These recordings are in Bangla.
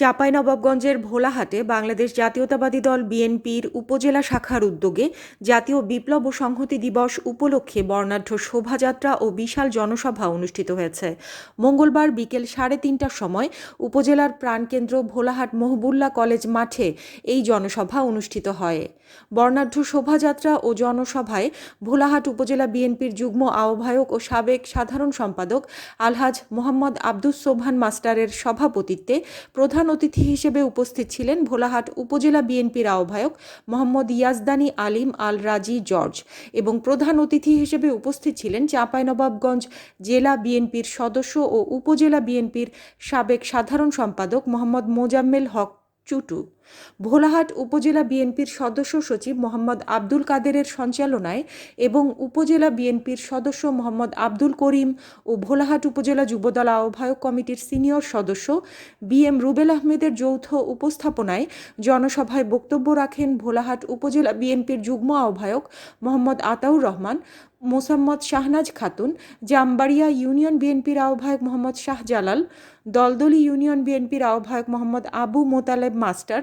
চাঁপাইনবাবগঞ্জের ভোলাহাটে বাংলাদেশ জাতীয়তাবাদী দল বিএনপির উপজেলা শাখার উদ্যোগে জাতীয় বিপ্লব ও সংহতি দিবস উপলক্ষে বর্ণাঢ্য শোভাযাত্রা ও বিশাল জনসভা অনুষ্ঠিত হয়েছে। মঙ্গলবার বিকেল সাড়ে তিনটার সময় উপজেলার প্রাণকেন্দ্র ভোলাহাট মহবুল্লা কলেজ মাঠে এই জনসভা অনুষ্ঠিত হয়। বর্ণাঢ্য শোভাযাত্রা ও জনসভায় ভোলাহাট উপজেলা বিএনপির যুগ্ম আহ্বায়ক ও সাবেক সাধারণ সম্পাদক আলহাজ মোহাম্মদ আব্দুস সোবহান মাস্টারের সভাপতিত্বে প্রধান অতিথি হিসেবে উপস্থিত ছিলেন ভোলাহাট উপজেলা বিএনপির আহ্বায়ক মোহাম্মদ ইয়াজদানি আলিম আল রাজি জর্জ এবং প্রধান অতিথি হিসেবে উপস্থিত ছিলেন চাঁপাইনবাবগঞ্জ জেলা বিএনপির সদস্য ও উপজেলা বিএনপির সাবেক সাধারণ সম্পাদক মোহাম্মদ মোজাম্মেল হক চুটু। ভোলাহাট উপজেলা বিএনপির সদস্য সচিব মোহাম্মদ আব্দুল কাদেরের সঞ্চালনায় এবং উপজেলা বিএনপির সদস্য মোহাম্মদ আব্দুল করিম ও ভোলাহাট উপজেলা যুবদল আহ্বায়ক কমিটির সিনিয়র সদস্য বি এম রুবেল আহমেদের যৌথ উপস্থাপনায় জনসভায় বক্তব্য রাখেন ভোলাহাট উপজেলা বিএনপির যুগ্ম আহ্বায়ক মোহাম্মদ আতাউর রহমান, মোসাম্মদ শাহনাজ খাতুন, জামবাড়িয়া ইউনিয়ন বিএনপির আহ্বায়ক মোহাম্মদ শাহজালাল, দলদলি ইউনিয়ন বিএনপির আহ্বায়ক মোহাম্মদ আবু মোতালেব মাস্টার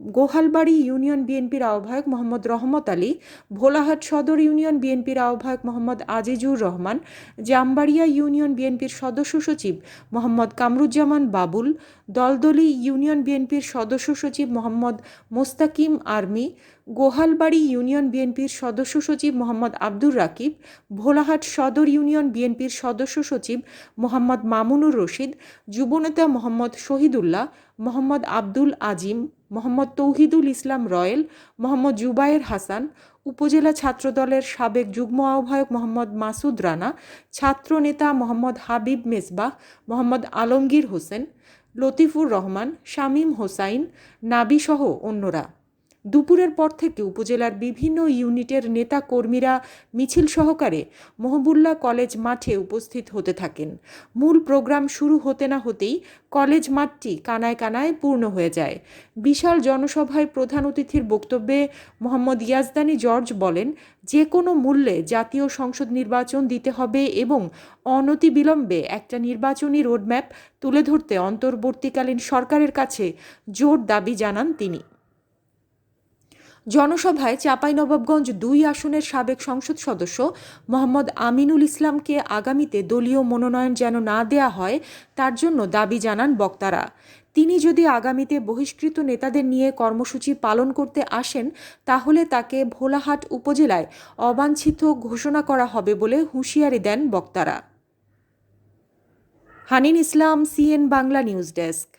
গোহালবাড়ি ইউনিয়ন বিএনপির আহ্বায়ক মোহাম্মদ রহমত আলী, ভোলাহাট সদর ইউনিয়ন বিএনপির আহ্বায়ক মোহাম্মদ আজিজুর রহমান, জামবাড়িয়া ইউনিয়ন বিএনপির সদস্য সচিব মোহাম্মদ কামরুজ্জামান বাবুল, দলদলি ইউনিয়ন বিএনপির সদস্য সচিব মোহাম্মদ মোস্তাকিম আর্মি, গোহালবাড়ি ইউনিয়ন বিএনপির সদস্য সচিব মোহাম্মদ আব্দুর রাকিব, ভোলাহাট সদর ইউনিয়ন বিএনপির সদস্য সচিব মোহাম্মদ মামুনুর রশিদ, যুবনেতা মোহাম্মদ শহীদুল্লাহ, মোহাম্মদ আব্দুল আজিম, মোহাম্মদ তৌহিদুল ইসলাম রয়েল, মোহাম্মদ জুবায়ের হাসান, উপজেলা ছাত্রদলের সাবেক যুগ্ম আহ্বায়ক মোহাম্মদ মাসুদ রানা ছাত্রনেতা মোহাম্মদ হাবিব মেসবাহ, মোহাম্মদ আলমগীর হোসেন, লতিফুর রহমান, শামীম হোসাইন, নাবিসহ অন্যরা। দুপুরের পর থেকে উপজেলার বিভিন্ন ইউনিটের নেতা কর্মীরা মিছিল সহকারে মহবুল্লাহ কলেজ মাঠে উপস্থিত হতে থাকেন। মূল প্রোগ্রাম শুরু হতে না হতেই কলেজ মাঠটি কানায় কানায় পূর্ণ হয়ে যায়। বিশাল জনসভায় প্রধান অতিথির বক্তব্যে মোহাম্মদ ইয়াজদানি জর্জ বলেন যে কোনো মূল্যে জাতীয় সংসদ নির্বাচন দিতে হবে এবং অনতিবিলম্বে একটা নির্বাচনী রোডম্যাপ তুলে ধরতে অন্তর্বর্তীকালীন সরকারের কাছে জোর দাবি জানান তিনি। জনসভায় চাঁপাইনবাবগঞ্জ দুই আসনের সাবেক সংসদ সদস্য মোহাম্মদ আমিনুল ইসলামকে আগামীতে দলীয় মনোনয়ন যেন না দেয়া হয়, তার জন্য দাবি জানান বক্তারা। তিনি যদি আগামীতে বহিষ্কৃত নেতাদের নিয়ে কর্মসূচি পালন করতে আসেন, তাহলে তাকে ভোলাহাট উপজেলায় অবাঞ্ছিত ঘোষণা করা হবে বলে হুঁশিয়ারি দেন বক্তারা। Hanin Islam, CN Bangla news desk.